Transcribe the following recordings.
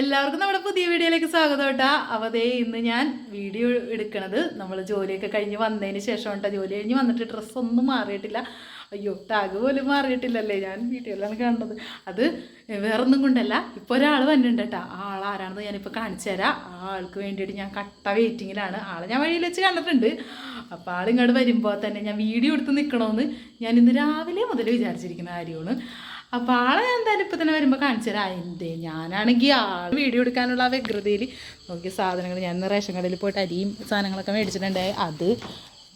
എല്ലാവർക്കും നമ്മുടെ പുതിയ വീഡിയോയിലേക്ക് സ്വാഗതം കേട്ടാ. അവതേ ഇന്ന് ഞാൻ വീഡിയോ എടുക്കണത് നമ്മൾ ജോലിയൊക്കെ കഴിഞ്ഞ് വന്നതിന് ശേഷം കേട്ടോ. ജോലി കഴിഞ്ഞ് വന്നിട്ട് ഡ്രസ്സ് ഒന്നും മാറിയിട്ടില്ല. അയ്യോ ടാഗ് പോലും മാറിയിട്ടില്ലല്ലേ ഞാൻ വീഡിയോയിലാണ് കാണുന്നത്. അത് വേറൊന്നും കൊണ്ടല്ല ഇപ്പോൾ ഒരാൾ വന്നിട്ടുണ്ട് കേട്ടോ. ആരാണെന്ന് ഞാനിപ്പോൾ കാണിച്ചു തരാം. ആൾക്ക് വേണ്ടിയിട്ട് ഞാൻ കട്ട വെയിറ്റിങ്ങിലാണ് ആളെ ഞാൻ വഴിയിൽ വെച്ച് കണ്ടിട്ടുണ്ട്. അപ്പോൾ ആൾ ഇങ്ങോട്ട് വരുമ്പോൾ തന്നെ ഞാൻ വീഡിയോ എടുത്ത് നിൽക്കണമെന്ന് ഞാൻ ഇന്ന് രാവിലെ മുതൽ വിചാരിച്ചിരിക്കുന്ന കാര്യമാണ്. അപ്പോൾ ആളെ ഞാൻ എന്തായാലും ഇപ്പം തന്നെ വരുമ്പോൾ കാണിച്ചു തരാം ഞാനാണെങ്കിൽ ആൾ വീഡിയോ എടുക്കാനുള്ള ആ വ്യഗ്രതയിൽ നോക്കിയ സാധനങ്ങൾ ഞാൻ റേഷൻ കടയിൽ പോയിട്ട് അരിയും സാധനങ്ങളൊക്കെ മേടിച്ചിട്ടുണ്ടായി അത്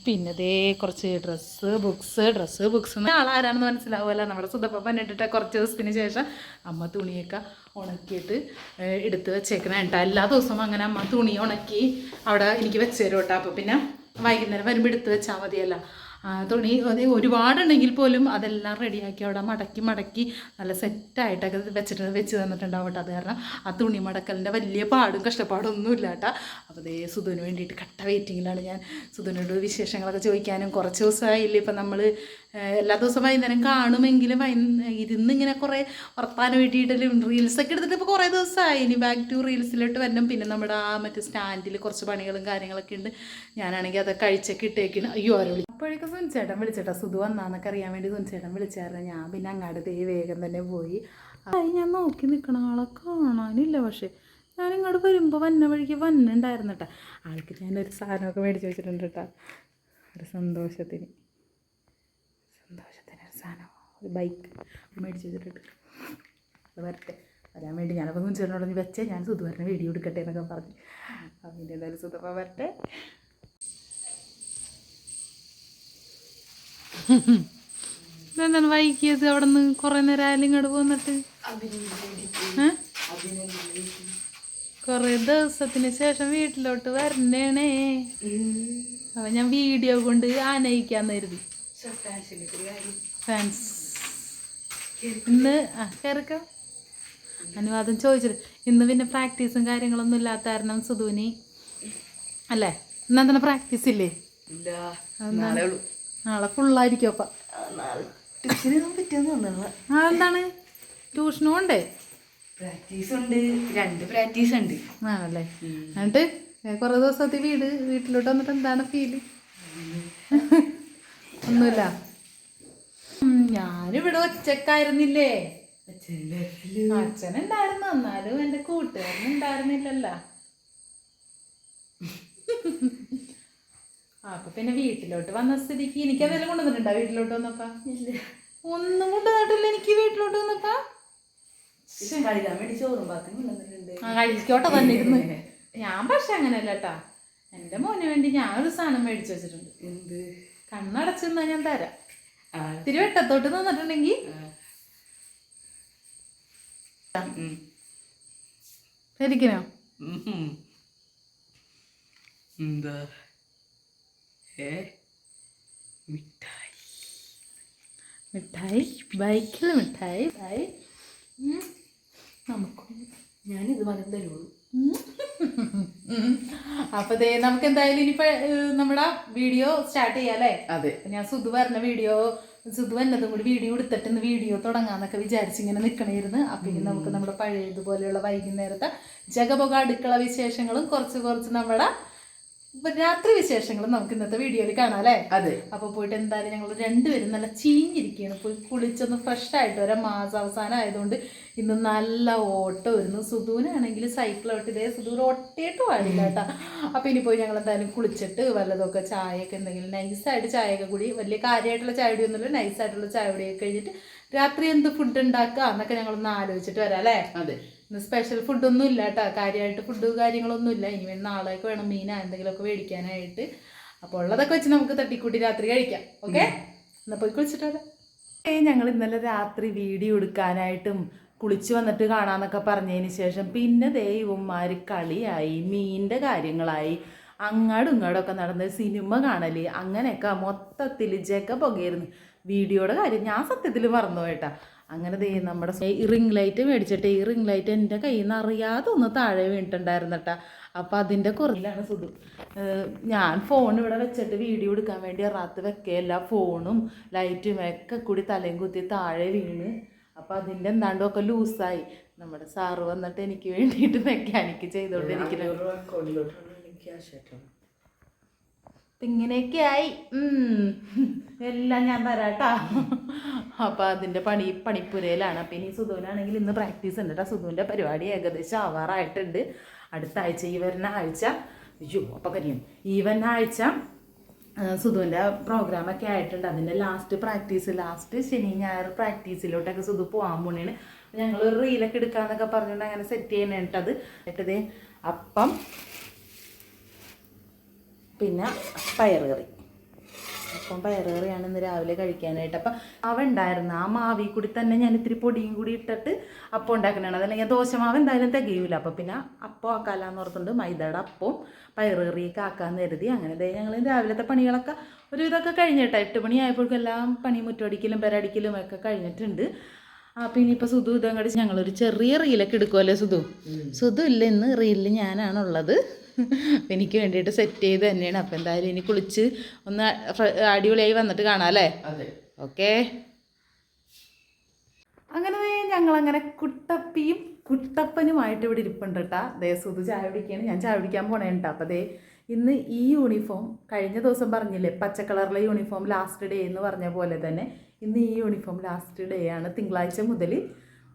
പിന്നെ ദേ കുറച്ച് ഡ്രസ്സ് ബുക്സ് ഡ്രസ്സ് ബുക്സ് ആളാരാണെന്ന് മനസ്സിലാവുമല്ലോ. നമ്മുടെ സുധപ്പ ഇട്ടിട്ട് കുറച്ച് ദിവസത്തിന് ശേഷം അമ്മ തുണിയൊക്കെ ഉണക്കിയിട്ട് എടുത്ത് വെച്ചേക്കണ കേട്ടോ. എല്ലാ ദിവസവും അങ്ങനെ അമ്മ തുണി ഉണക്കി അവിടെ എനിക്ക് വെച്ച് തരും കേട്ടോ. അപ്പോൾ പിന്നെ വൈകുന്നേരം വരുമ്പോൾ എടുത്ത് വെച്ചാൽ മതിയല്ല. തുണി ഒരുപാടുണ്ടെങ്കിൽ പോലും അതെല്ലാം റെഡിയാക്കി അവിടെ മടക്കി മടക്കി നല്ല സെറ്റായിട്ടൊക്കെ വെച്ചിട്ട് വെച്ച് തന്നിട്ടുണ്ടാവും അത് കാരണം ആ തുണി മടക്കലിന്റെ വലിയ പാടും കഷ്ടപ്പാടും ഒന്നും കേട്ടോ. അപ്പോൾ ദേ സുധുവിന് വേണ്ടിയിട്ട് കട്ട വെയിറ്റിങ്ങിലാണ് ഞാൻ സുധുവിനോട് വിശേഷങ്ങളൊക്കെ ചോദിക്കാനും കുറച്ച് ദിവസമായില്ലേ ഇപ്പം നമ്മൾ എല്ലാ ദിവസവും വൈകുന്നേരം കാണുമെങ്കിലും വൈ ഇരുന്ന് ഇങ്ങനെ കുറേ വർത്താനം വേണ്ടിയിട്ടലും റീൽസൊക്കെ എടുത്തിട്ട് ഇപ്പോൾ കുറേ ദിവസമായി. ഇനി ബാക്ക് ടു റീൽസിലോട്ട് വരണം. പിന്നെ നമ്മുടെ ആ മറ്റേ സ്റ്റാൻഡിൽ കുറച്ച് പണികളും കാര്യങ്ങളൊക്കെ ഉണ്ട്. ഞാനാണെങ്കിൽ അതൊക്കെ കഴിച്ചൊക്കെ ഇട്ടേക്കണം. അയ്യോ ആരോ അപ്പോഴേക്കും സുനിച്ചേട്ടൻ വിളിച്ചേട്ടാ. സുധു വന്നാന്നൊക്കെ അറിയാൻ വേണ്ടി സുനിച്ചേട്ടൻ വിളിച്ചായിരുന്നു. ഞാൻ പിന്നെ അങ്ങാട് ദേ വേഗം തന്നെ പോയി. അത് ഞാൻ നോക്കി നിൽക്കണ ആളെ കാണാനില്ല പക്ഷേ ഞാൻ ഇങ്ങോട്ട് വരുമ്പോൾ വന്ന വഴിക്ക് വന്നിട്ടുണ്ടായിരുന്നു കേട്ടോ ആൾക്ക് ഞാനൊരു സാധനമൊക്കെ മേടിച്ച് വെച്ചിട്ടുണ്ട് കേട്ടോ ഒരു സന്തോഷത്തിന്. സന്തോഷത്തിന് ഒരു സാധനം. ഒരു ബൈക്ക് മേടിച്ച് വെച്ചിട്ടുണ്ട്. അത് വരട്ടെ. വരാൻ വേണ്ടി ഞാനപ്പോൾ മുൻചേട്ടനോട് നീ വെച്ചേ. ഞാൻ സുധുവരനെ വീഡിയോ എടുക്കട്ടെ എന്നൊക്കെ പറഞ്ഞു. പിന്നെ എന്തായാലും സുധപ്പ വരട്ടെ. എന്താണ് വൈകിയത്? അവിടെ നിന്ന് കുറേ നേരം ആയാലും ഇങ്ങോട്ട് പോന്നിട്ട്? കുറേ ദിവസത്തിന് ശേഷം വീട്ടിലോട്ട് വരണേണേ. അപ്പൊ ഞാൻ വീഡിയോ കൊണ്ട് ആനയിക്കാന്ന് കരുതി. ഫാൻസ് ഇന്ന് ആ കയറിക്ക അനുവാദം ചോദിച്ചിട്ട്. ഇന്ന് പിന്നെ പ്രാക്ടീസും കാര്യങ്ങളൊന്നും ഇല്ലാത്ത കാരണം സുധുവിന്. അല്ലേ? ഇന്നെന്താണ് പ്രാക്ടീസ് ഇല്ലേ? നാളെ ഫുള്ളായിരിക്കും അപ്പം. ട്യൂഷനൊന്നും പറ്റുമെന്ന് തോന്നുന്നു. ആ എന്താണ്? ട്യൂഷനും ഉണ്ട്? പ്രാക്ടീസ് ഉണ്ട്. രണ്ട് പ്രാക്ടീസ് ഉണ്ട്. ആണല്ലേ? എന്നിട്ട് കുറേ ദിവസത്തെ വീട് വീട്ടിലോട്ട് വന്നിട്ട് എന്താണ് ഫീൽ ഒന്നുമില്ല. ഞാനിവിടെ ഒച്ചക്കായിരുന്നില്ലേ? അച്ഛനുണ്ടായിരുന്നു. എന്നാലും എന്റെ കൂട്ടുകാരൻ ഉണ്ടായിരുന്നില്ലല്ലോ. ആ, അപ്പൊ പിന്നെ വീട്ടിലോട്ട് വന്ന സ്ഥിതിക്ക് എനിക്ക് അതെല്ലാം കൊണ്ടുവന്നിട്ടുണ്ടോ? വീട്ടിലോട്ട് വന്നപ്പാ? ഒന്നും കൊണ്ടുവന്നിട്ടില്ല. എനിക്ക് വീട്ടിലോട്ട് വന്നപ്പാ? കളിക്കാൻ വേണ്ടി ചോറും പാത്രം കൊണ്ടുവന്നിട്ടുണ്ട്. ആ കഴിക്കോട്ടെ വന്നിരുന്നു. ഞാൻ പക്ഷെ അങ്ങനെയല്ല കേട്ടാ എന്റെ മോന് വേണ്ടി ഞാൻ ഒരു സാധനം മേടിച്ചു വെച്ചിട്ടുണ്ട്. എന്ത്? കണ്ണടച്ചെന്നാ ഞാൻ തരാം. തിരുവട്ടത്തോട്ട് ഇത്തിരി വെട്ടത്തോട്ട് നിന്നിട്ടുണ്ടെങ്കിൽ. ശരിക്കനോ എന്താ? ഏ മിഠായി. മിഠായി? ബൈക്കിൽ മിഠായി? ബൈ. നമുക്കും. ഞാനിത് മകൻ തരുള്ളൂ. അപ്പൊ ദേ നമുക്ക് എന്തായാലും ഇനിയിപ്പോ നമ്മുടെ വീഡിയോ സ്റ്റാർട്ട് ചെയ്യാല്ലേ അതെ. ഞാൻ സുധു പറഞ്ഞ വീഡിയോ സുധു എന്നതും കൂടി വീഡിയോ എടുത്തിട്ട് ഇന്ന് വീഡിയോ തുടങ്ങാന്നൊക്കെ വിചാരിച്ച് ഇങ്ങനെ നിൽക്കണമായിരുന്നു അപ്പം ഇനി നമുക്ക് നമ്മുടെ പഴയതുപോലെയുള്ള വൈകുന്നേരത്തെ ജഗപുക അടുക്കള വിശേഷങ്ങളും കുറച്ച് കുറച്ച് നമ്മുടെ രാത്രി വിശേഷങ്ങളും നമുക്ക് ഇന്നത്തെ വീഡിയോയിൽ കാണാം അല്ലേ? അതെ. അപ്പൊ പോയിട്ട് എന്തായാലും ഞങ്ങൾ രണ്ടുപേരും നല്ല ചീഞ്ഞിരിക്കുകയാണ്. പോയി കുളിച്ചൊന്ന് ഫ്രഷ് ആയിട്ട് വരാം. മാസം അവസാനം ആയതുകൊണ്ട് ഇന്ന് നല്ല ഓട്ടം വരുന്നു. സുധൂനാണെങ്കിൽ സൈക്കിൾ ഓട്ട് ഇതേ സുധൂർ ഒട്ടേട്ട് പാടില്ല കേട്ടോ. അപ്പൊ ഇനി പോയി ഞങ്ങൾ എന്തായാലും കുളിച്ചിട്ട് വല്ലതൊക്കെ ചായയൊക്കെ എന്തെങ്കിലും നൈസായിട്ട് ചായയൊക്കെ കൂടി. വലിയ കാര്യമായിട്ടുള്ള ചായ കുടിയൊന്നുമില്ല നൈസായിട്ടുള്ള ചായ കുടിയൊക്കെ കഴിഞ്ഞിട്ട് രാത്രി എന്ത് ഫുഡ് ഉണ്ടാക്കുക എന്നൊക്കെ ഞങ്ങളൊന്ന് ആലോചിച്ചിട്ട് വരാം അല്ലേ? അതെ. ഇന്ന് സ്പെഷ്യൽ ഫുഡൊന്നും ഇല്ല കേട്ടോ കാര്യമായിട്ട് ഫുഡ് കാര്യങ്ങളൊന്നും ഇല്ല. ഇനി വേണം നാളേക്ക് വേണം മീനാ എന്തെങ്കിലുമൊക്കെ മേടിക്കാനായിട്ട്. അപ്പോൾ ഉള്ളതൊക്കെ വെച്ച് നമുക്ക് തട്ടിക്കൂട്ടി രാത്രി കഴിക്കാം. ഓക്കെ? എന്നാൽ പോയി കുളിച്ചിട്ട് വരാം ഏ ഞങ്ങൾ ഇന്നലെ രാത്രി വീഡിയോ എടുക്കാനായിട്ടും കുളിച്ച് വന്നിട്ട് കാണാമെന്നൊക്കെ പറഞ്ഞതിന് ശേഷം പിന്നെ ദൈവന്മാർ കളിയായി മീനിന്റെ കാര്യങ്ങളായി അങ്ങാടും ഇങ്ങാടൊക്കെ നടന്ന് സിനിമ കാണൽ അങ്ങനെയൊക്കെ മൊത്തത്തിൽ ജഗ പുകയായിരുന്നു വീഡിയോയുടെ കാര്യം ഞാൻ സത്യത്തിൽ മറന്നു കേട്ടാ അങ്ങനെ ദേ നമ്മുടെ ഈ റിംഗ് ലൈറ്റ് മേടിച്ചിട്ട് ഈ റിംഗ് ലൈറ്റ് എന്റെ കയ്യിൽ നിന്ന് അറിയാതെ ഒന്ന് താഴെ വീണിട്ടുണ്ടായിരുന്നു കേട്ടാ അപ്പം അതിന്റെ കുറയിലാണ് സുധു. ഞാൻ ഫോൺ ഇവിടെ വെച്ചിട്ട് വീഡിയോ എടുക്കാൻ വേണ്ടി അറാത്ത് വെക്കുകയല്ല ഫോണും ലൈറ്റും ഒക്കെ കൂടി തലയും കുത്തി താഴെ വീണ്. അപ്പം അതിന്റെ എന്താണ്ടും ഒക്കെ ലൂസായി. നമ്മുടെ സാറ് വന്നിട്ട് എനിക്ക് വേണ്ടിയിട്ട് മെക്കാനിക്ക് ചെയ്തുകൊണ്ടിരിക്കുന്നത് അപ്പൊ ഇങ്ങനെയൊക്കെ ആയി. എല്ലാം ഞാൻ തരാട്ടാ. അപ്പം അതിന്റെ പണി പണിപ്പുരയിലാണ്. അപ്പം ഇനി സുധുവിനാണെങ്കിൽ ഇന്ന് പ്രാക്ടീസ് ഉണ്ട് കേട്ടോ സുധുവിന്റെ പരിപാടി ഏകദേശം ആവാറായിട്ടുണ്ട്. അടുത്ത ആഴ്ച ഈ വരുന്ന ആഴ്ച. അയ്യോ അപ്പം കരിയും. ഈ വരുന്ന ആഴ്ച സുധുവിന്റെ പ്രോഗ്രാമൊക്കെ ആയിട്ടുണ്ട്. അതിന്റെ ലാസ്റ്റ് പ്രാക്ടീസ് ലാസ്റ്റ് ശനി ഞായർ പ്രാക്ടീസിലോട്ടൊക്കെ സുധു പോകാൻ പോണേണ്. ഞങ്ങൾ ഒരു റീലൊക്കെ എടുക്കാന്നൊക്കെ പറഞ്ഞുകൊണ്ട് അങ്ങനെ സെറ്റ് ചെയ്യണേട്ടത് എന്നിട്ടത് അപ്പം പിന്നെ പയറ് കറി. അപ്പം പയറ് കറിയാണ് ഇന്ന് രാവിലെ കഴിക്കാനായിട്ട്. അപ്പം അവ ഉണ്ടായിരുന്നു. ആ മാവി കൂടി തന്നെ ഞാൻ ഇത്തിരി പൊടിയും കൂടി ഇട്ടിട്ട് അപ്പം ഉണ്ടാക്കണതാണ്. അതല്ലെങ്കിൽ ദോശമാവ് എന്തായാലും തികയൂല. അപ്പം പിന്നെ അപ്പം ആക്കാലാന്ന് ഓർത്തുണ്ട് മൈദയുടെ അപ്പവും പയറ് കറിയൊക്കെ ആക്കാന്ന് കരുതി. അങ്ങനെ ദേ ഞങ്ങൾ രാവിലത്തെ പണികളൊക്കെ ഒരു ഇതൊക്കെ കഴിഞ്ഞിട്ടാ. എട്ട് മണിയായപ്പോഴേക്കും എല്ലാം പണി മുറ്റടിക്കലും പെരടിക്കലും ഒക്കെ കഴിഞ്ഞിട്ടുണ്ട്. അപ്പം ഇനിയിപ്പോൾ സുധു ഇതങ്ങോട്ട് ഞങ്ങളൊരു ചെറിയ റീലൊക്കെ എടുക്കുമല്ലേ സുധു? സുധു ഇല്ല ഇന്ന് റീലിൽ ഞാനാണുള്ളത്. അപ്പം എനിക്ക് വേണ്ടിയിട്ട് സെറ്റ് ചെയ്ത് തന്നെയാണ്. അപ്പം എന്തായാലും ഇനി കുളിച്ച് ഒന്ന് അടിപൊളിയായി വന്നിട്ട് കാണാം അല്ലേ? Okay okay. അങ്ങനെ ഞങ്ങളങ്ങനെ കുട്ടപ്പിയും കുട്ടപ്പനുമായിട്ട് ഇവിടെ ഇരിപ്പുണ്ട് കേട്ടാ ദേ സുധു ചായ പിടിക്കുകയാണ് ഞാൻ ചായ പിടിക്കാൻ പോണേ കേട്ടോ അപ്പോൾ ദേ ഇന്ന് ഈ യൂണിഫോം കഴിഞ്ഞ ദിവസം പറഞ്ഞില്ലേ പച്ച കളറിലെ യൂണിഫോം ലാസ്റ്റ് ഡേ എന്ന് പറഞ്ഞ പോലെ തന്നെ ഇന്ന് ഈ യൂണിഫോം ലാസ്റ്റ് ഡേ ആണ് തിങ്കളാഴ്ച മുതൽ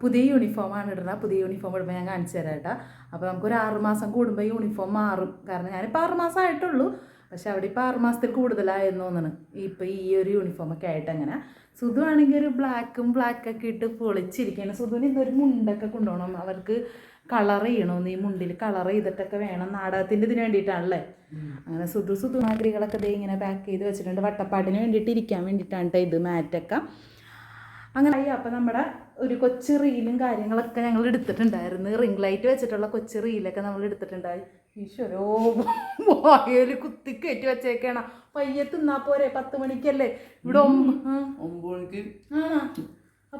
പുതിയ യൂണിഫോമാണ് ഇടുന്നത്. പുതിയ യൂണിഫോം ഇടുമ്പോൾ ഞാൻ കാണിച്ചു തരാം കേട്ടോ. അപ്പോൾ നമുക്കൊരു ആറ് മാസം കൂടുമ്പോൾ യൂണിഫോം മാറും. കാരണം ഞാനിപ്പോൾ ആറ് മാസം ആയിട്ടുള്ളൂ. പക്ഷെ അവിടെ ഇപ്പോൾ ആറ് മാസത്തിൽ കൂടുതലായെന്ന് തോന്നുന്നു. ഇപ്പോൾ ഈ ഒരു യൂണിഫോമൊക്കെ ആയിട്ട് അങ്ങനെ. സുധു ആണെങ്കിൽ ഒരു ബ്ലാക്കും ബ്ലാക്ക് ഒക്കെ ഇട്ട് പൊളിച്ചിരിക്കുകയാണ്. സുധുവിന് ഇന്നൊരു മുണ്ടൊക്കെ കൊണ്ടുപോകണം. അവർക്ക് കളർ ചെയ്യണമെന്ന് ഈ മുണ്ടിൽ കളർ ചെയ്തിട്ടൊക്കെ വേണം. നാടകത്തിന്റെ ഇതിന് വേണ്ടിയിട്ടാണല്ലേ? അങ്ങനെ സുധു സുധു മാതിരികളൊക്കെ ദേ ഇങ്ങനെ പാക്ക് ചെയ്ത് വെച്ചിട്ടുണ്ട്. വട്ടപ്പാട്ടിന് വേണ്ടിയിട്ട് ഇരിക്കാൻ വേണ്ടിയിട്ടാണ് കേട്ടോ ഇത് മാറ്റൊക്കെ. അങ്ങനെ അപ്പം നമ്മുടെ ഒരു കൊച്ചു റീലും കാര്യങ്ങളൊക്കെ ഞങ്ങൾ എടുത്തിട്ടുണ്ടായിരുന്നു. റിംഗ് ലൈറ്റ് വെച്ചിട്ടുള്ള കൊച്ചു റീലൊക്കെ നമ്മൾ എടുത്തിട്ടുണ്ടായി. ഈശ്വരോ വായയിൽ കുത്തി കയറ്റി വെച്ചേക്കാണ്. പയ്യെ തിന്നാ പോരെ പത്ത് മണിക്കല്ലേ? ഇവിടെ. ഒമ്പത് മണിക്ക്.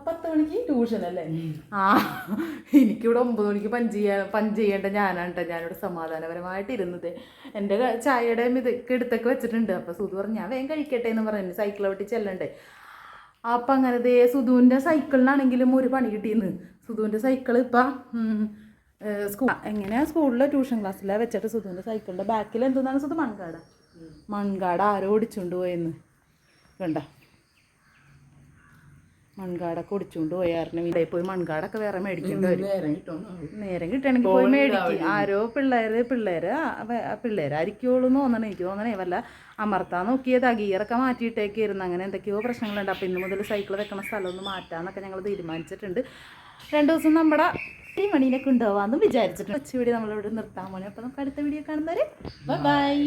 പത്ത് മണിക്ക് ട്യൂഷൻ അല്ലേ ആ. എനിക്കിവിടെ ഒമ്പത് മണിക്ക് പഞ്ച് ചെയ്യാൻ പഞ്ച് ചെയ്യേണ്ട ഞാനാണ് കേട്ടോ ഞാനിവിടെ സമാധാനപരമായിട്ട് ഇരുന്നത്. എന്റെ ചായയുടെ ഇതൊക്കെ എടുത്തൊക്കെ വെച്ചിട്ടുണ്ട്. അപ്പോൾ സുധു പറഞ്ഞു ഞാൻ വേഗം കഴിക്കട്ടെ എന്ന് പറഞ്ഞു. സൈക്കിളോട്ടി ചെല്ലണ്ടേ. അപ്പം അങ്ങനെ ദേ സുധുവിന്റെ സൈക്കിളിനാണെങ്കിലും ഒരു പണി കിട്ടിയെന്ന്. സുധുവിന്റെ സൈക്കിൾ ഇപ്പം സ്കൂൾ എങ്ങനെയാണ് സ്കൂളിലെ ട്യൂഷൻ ക്ലാസ്സിലാണ് വെച്ചിട്ട് സുധുവിന്റെ സൈക്കിളിന്റെ ബാക്കിൽ എന്തെന്നാണ് സുധു മൺകാട? മൺകാട ആരോ ഓടിച്ചുകൊണ്ട് പോയെന്ന്. കണ്ട? മൺകാടൊക്കെ ഒടിച്ചുകൊണ്ട് പോയായിരുന്നു ഇവിടെ പോയി മൺകാടൊക്കെ വേറെ മേടിക്കേണ്ടി വരും. നേരം കിട്ടണമെങ്കിൽ പോയി മേടിക്കും. ആരോ പിള്ളേര് പിള്ളേര് പിള്ളേരായിരിക്കുള്ളൂ എന്ന് തോന്നണേ. എനിക്ക് തോന്നണേ വല്ല അമർത്താൻ നോക്കിയത്. ഗിയറൊക്കെ മാറ്റിയിട്ടേക്കായിരുന്നു. അങ്ങനെ എന്തൊക്കെയോ പ്രശ്നങ്ങളുണ്ട്. അപ്പോൾ ഇന്ന് മുതൽ സൈക്കിൾ വെക്കണ സ്ഥലം ഒന്ന് മാറ്റാന്നൊക്കെ ഞങ്ങൾ തീരുമാനിച്ചിട്ടുണ്ട്. രണ്ട് ദിവസം നമ്മുടെ ഈ മണീനൊക്കെ ഉണ്ടാവാമെന്ന് വിചാരിച്ചിട്ടുണ്ട്. ഉച്ച വീഡിയോ നമ്മളിവിടെ നിർത്താൻ പോണേ അപ്പോൾ നമുക്ക് അടുത്ത വീഡിയോ കാണുന്നവരെ ബൈ